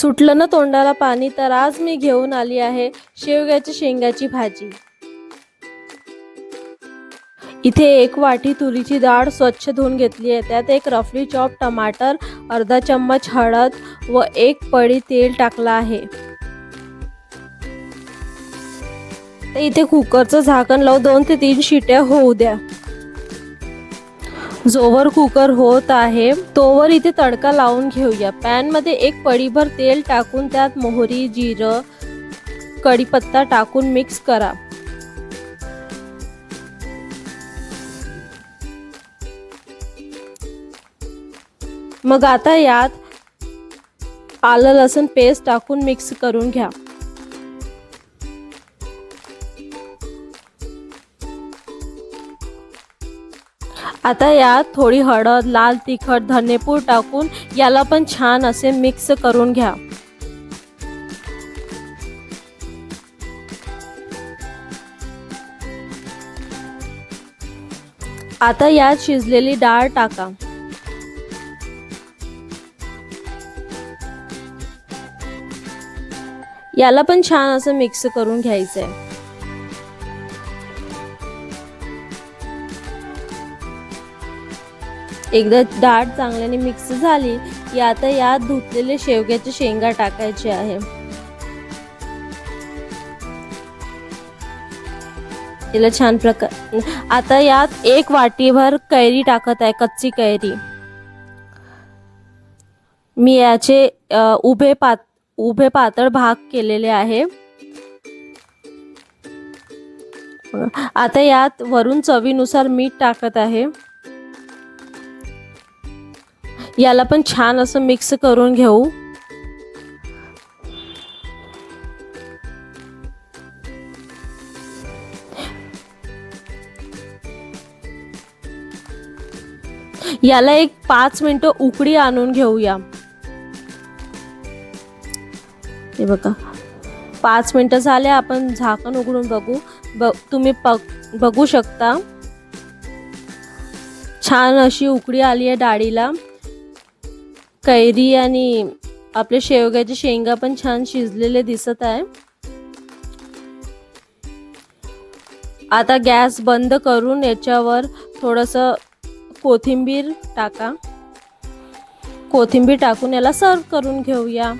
सुटलं ना तोंडाला पाणी तर आज मी घेऊन आली आहे शेवग्याच्या शेंगाची भाजी. इथे एक वाटी तुरीची डाळ स्वच्छ धुवून घेतली आहे. त्यात एक रफली चॉप टमाटर अर्धा चम्मच हळद व एक पळी तेल टाकलं आहे. इथे कुकरचं झाकण लावून दोन ते तीन शिट्या होऊ द्या. जोवर कुकर होत आहे तोवर इथे तडका लावून घेऊया. पॅनमध्ये एक पडीभर तेल टाकून त्यात मोहरी जिरं कढीपत्ता टाकून मिक्स करा. मग आता यात आलं लसूण पेस्ट टाकून मिक्स करून घ्या. आता यात थोडी हळद लाल तिखट धनेपूड टाकून याला पण छान असे मिक्स करून घ्या. आता यात शिजलेली डाळ टाका. याला पण छान असं मिक्स करून घ्यायचंय. एकदा डाळ चांगल्याने मिक्स झाली की आता यात धुतलेले शेवग्याचे शेंगा टाकायचे आहे. तिला छान प्रकार आता यात एक वाटीभर कैरी टाकत आहे कच्ची कैरी. मी याचे उभे पात उभे पातळ भाग केलेले आहे. आता यात वरून चवीनुसार मीठ टाकत आहे. याला पण छान असं मिक्स करून घेऊ. याला एक पाच मिनटं उकडी आणून घेऊया. हे बघा. पाच मिनटं झाले आपण झाकण उघडून बघू. ब तुम्ही बघू शकता. छान अशी उकडी आली आहे डाळीला. कैरी आणि आपले शेवग्याचे शेंगा पण छान शिजलेले दिसत आहे. आता गॅस बंद करून याच्यावर थोडंसं कोथिंबीर टाका. कोथिंबीर टाकून याला सर्व करून घेऊया.